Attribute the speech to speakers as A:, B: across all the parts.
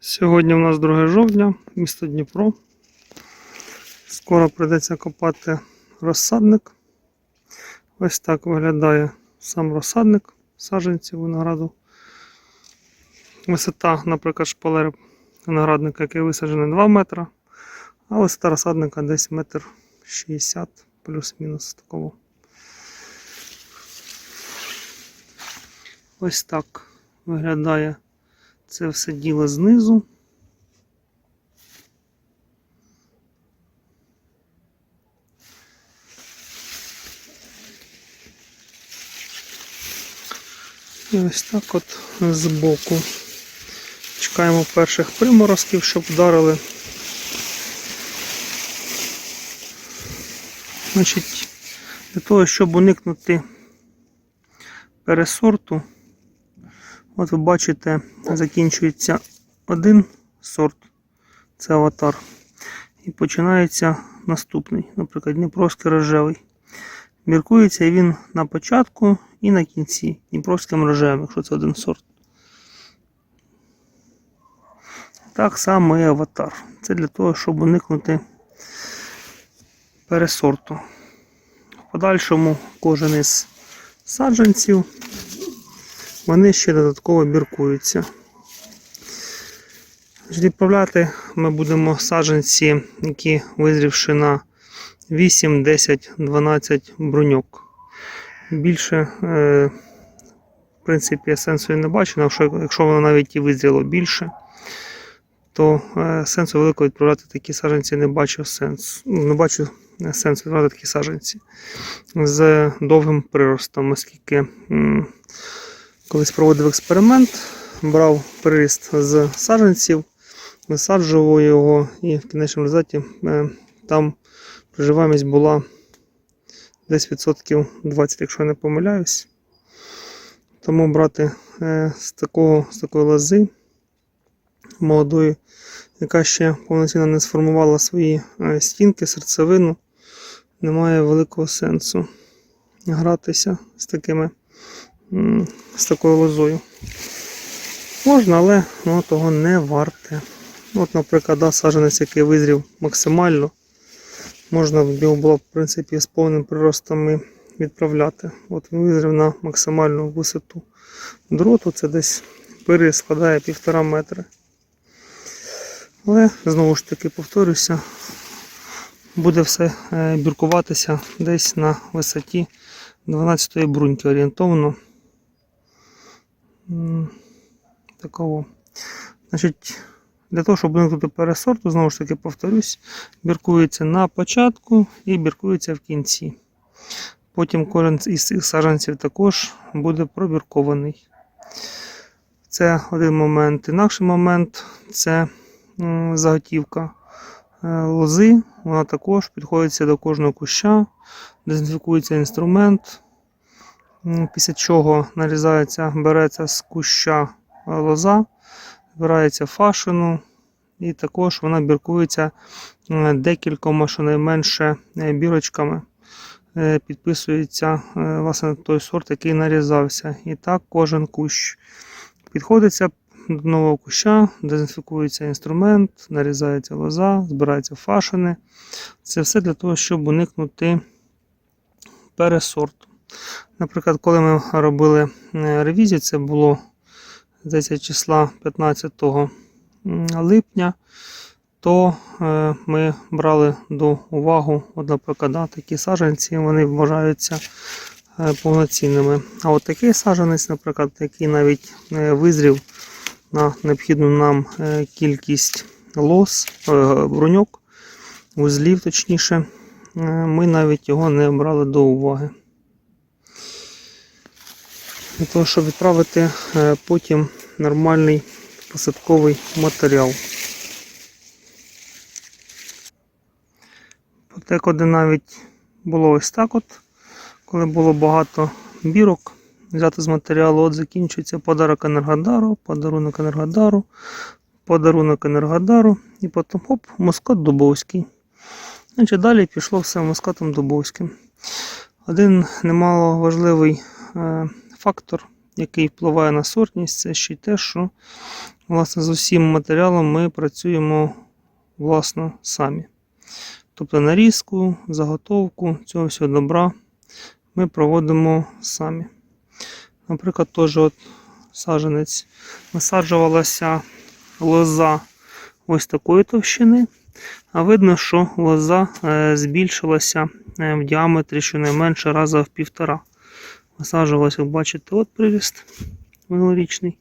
A: Сьогодні у нас 2 жовтня, місто Дніпро. Скоро прийдеться копати розсадник. Ось так виглядає сам розсадник саджанців винограду. Висота, наприклад, шпалери виноградника, який висаджений 2 метра, а висота розсадника десь метр 60 плюс-мінус такого. Ось так виглядає це все діло знизу. І ось так от збоку. Чекаємо перших приморозків, щоб вдарили. Значить, для того, щоб уникнути пересорту, От ви бачите, закінчується один сорт, це аватар. І починається наступний, наприклад, Дніпровський рожевий. Міркується він на початку і на кінці Дніпровським рожевим, якщо це один сорт. Так само і аватар. Це для того, щоб уникнути пересорту. В подальшому кожен із саджанців вони ще додатково біркуються. Відправляти ми будемо саджанці, які визрівши на 8, 10, 12 бруньок. Більше, е, в принципі, я сенсу і не бачу, якщо, якщо воно навіть і визріло більше, то е, сенсу великого відправляти такі саджанці не бачу сенсу. Не бачу сенсу відправляти такі саджанці з довгим приростом, оскільки. Колись проводив експеримент, брав приріст з саджанців, висаджував його і в кінечному результаті е, там проживаємість була десь відсотків 20, якщо я не помиляюсь. Тому брати е, з, такого, з такої лози молодої, яка ще повноцінно не сформувала свої е, стінки, серцевину, немає великого сенсу гратися з такими з такою лозою. Можна, але воно того не варте. От, наприклад, да, саджанець, який визрів максимально, можна його було, в принципі, з повним приростом і відправляти. От він визрів на максимальну висоту дроту, це десь пири складає півтора метри. Але, знову ж таки, повторюся, буде все е, біркуватися десь на висоті 12 бруньки орієнтовно. Такого. Значить, для того, щоб уникнути пересорту, знову ж таки повторюсь, біркується на початку і біркується в кінці. Потім кожен із цих саджанців також буде пробіркований. Це один момент. Інакший момент це заготівка е, лози. Вона також підходиться до кожного куща, дезінфікується інструмент. М, Після чого нарізається, береться з куща е, лоза, збирається фашину, і також вона біркується е, декількома, щонайменше е, бірочками. Підписується власне той сорт, який нарізався. І так кожен кущ підходиться до нового куща, дезінфікується інструмент, нарізається лоза, збираються фашини. Це все для того, щоб уникнути пересорту. Наприклад, коли ми робили е, ревізію, це було здається, числа 15 липня, то е, ми брали до уваги, наприклад, такі саджанці, вони вважаються е, повноцінними. А от такий саджанець, наприклад, який навіть визрів на необхідну нам кількість лос, бруньок, вузлів точніше, ми навіть його не брали до уваги для того, щоб відправити е, потім нормальний посадковий матеріал. Подекуди навіть було ось так от, коли було багато бірок. Взяти з матеріалу, от закінчується подарок Енергодару, подарунок Енергодару, подарунок Енергодару і потім оп, Москот Дубовський. Значить, далі пішло все Москотом Дубовським. Один немало важливий е, фактор, який впливає на сортність, це ще й те, що власне з усім матеріалом ми працюємо власно самі. Тобто нарізку, заготовку цього всього добра ми проводимо самі. Наприклад, теж от саджанець висаджувалася лоза ось такої товщини, а видно, що лоза е, збільшилася е, в діаметрі щонайменше раза в півтора. Висаджувалася, як бачите, от приріст минулорічний.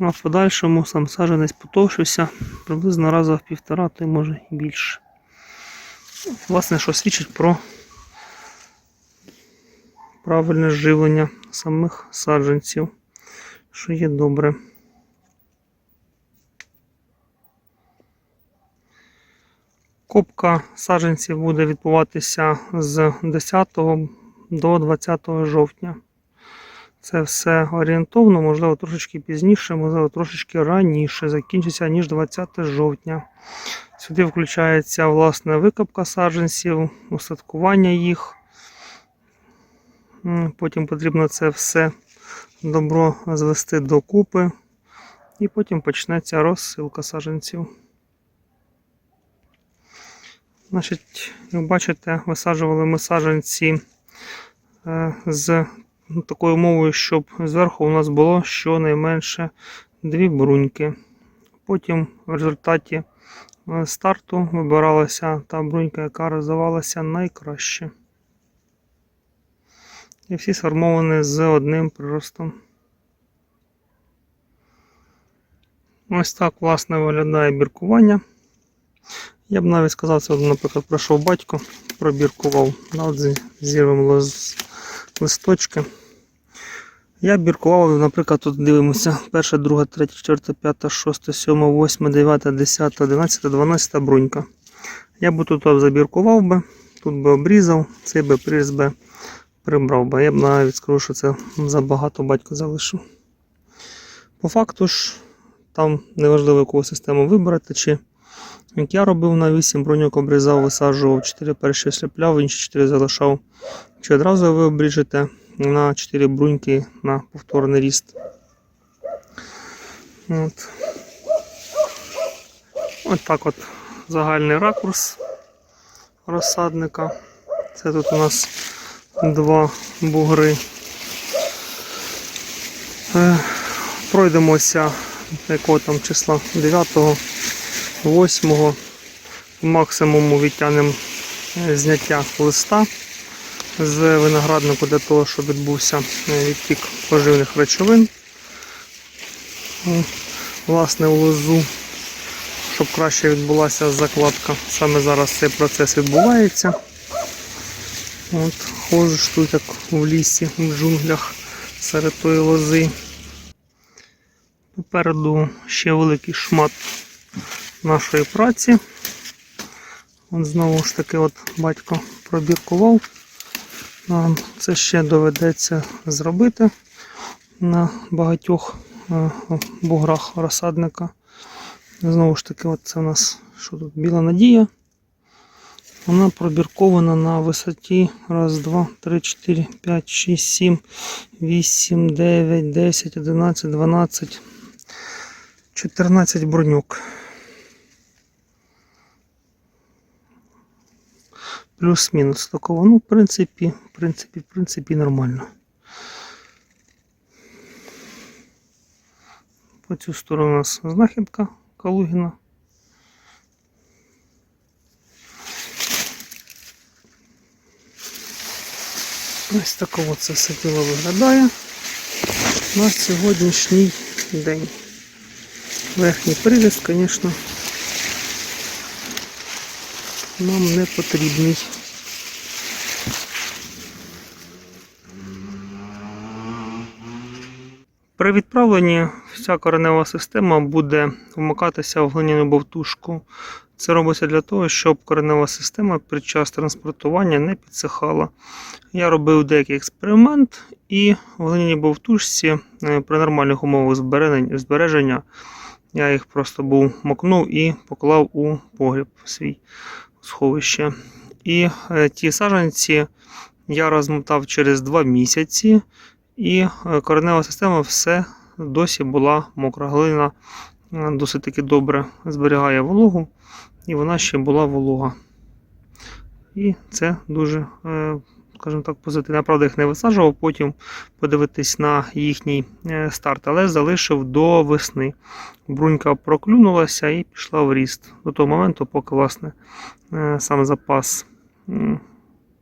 A: А в подальшому сам саджанець потовшився приблизно раза в півтора, то й може і більше. Власне, що свідчить про правильне живлення самих саджанців, що є добре. Копка саджанців буде відбуватися з 10 до 20 жовтня. Це все орієнтовно, можливо, трошечки пізніше, можливо, трошечки раніше, закінчиться, ніж 20 жовтня. Сюди включається власне викопка саджанців, усадкування їх. Потім потрібно це все добро звести докупи. І потім почнеться розсилка саджанців. Значить, як бачите, висаджували ми саджанці з ну, такою умовою, щоб зверху у нас було щонайменше дві бруньки. Потім в результаті е, старту вибиралася та брунька, яка розвивалася найкраще. І всі сформовані з одним приростом. Ось так, власне, виглядає біркування. Я б навіть сказав, це, наприклад, пройшов батько, пробіркував. Зірвемо лиз- листочки. Я біркував, наприклад, тут дивимося: перша, друга, третя, четверта, п'ята, шоста, сьома, восьма, дев'ята, десята, одинадцята, дванадцята брунька. Я б тут забіркував би, тут би обрізав, цей би приріз би прибрав би. Я б навіть скажу, що це забагато батько залишив. По факту ж, там неважливо, яку систему вибрати, чи як я робив на 8 броньок обрізав, висаджував 4 перші сліпляв, інші 4 залишав. Чи одразу ви обріжете на 4 бруньки на повторний ріст. От. От так от загальний ракурс розсадника. Це тут у нас два бугри. Е, Пройдемося якого там числа 9 8 максимуму відтягнемо е, зняття листа з винограднику для того, щоб відбувся е, відтік поживних речовин. Власне, у лозу, щоб краще відбулася закладка. Саме зараз цей процес відбувається. От, Ходиш тут як в лісі, в джунглях серед тої лози. Попереду ще великий шмат нашої праці. От знову ж таки, от батько пробіркував. Нам це ще доведеться зробити на багатьох е, буграх розсадника. Знову ж таки, от це у нас що тут? Біла надія. Вона пробіркована на висоті 1, 2, 3, 4, 5, 6, 7, 8, 9, 10, 11, 12, 14 броньок. Плюс-мінус такого. Ну, в принципі, в принципі, в принципі, нормально. По цю сторону у нас знахідка Калугіна. Ось такого це все діло виглядає на сьогоднішній день. Верхній приріст, звісно, нам не потрібний. При відправленні вся коренева система буде вмикатися в глиняну бовтушку. Це робиться для того, щоб коренева система під час транспортування не підсихала. Я робив деякий експеримент, і в глиняній бовтушці е, при нормальних умовах збереження- збереження я їх просто був макнув і поклав у погріб свій сховище. І е, ті саджанці я розмотав через 2 місяці І е, коренева система все досі була мокра. Глина е, досить таки добре зберігає вологу, і вона ще була волога. І це дуже, е, скажімо так, позитивно. Я правда їх не висаджував, потім подивитись на їхній е, старт, але залишив до весни. Брунька проклюнулася і пішла в ріст до того моменту, поки власне е, сам запас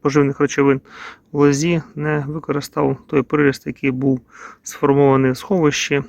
A: поживних речовин в лозі не використав той приріст, який був сформований в сховищі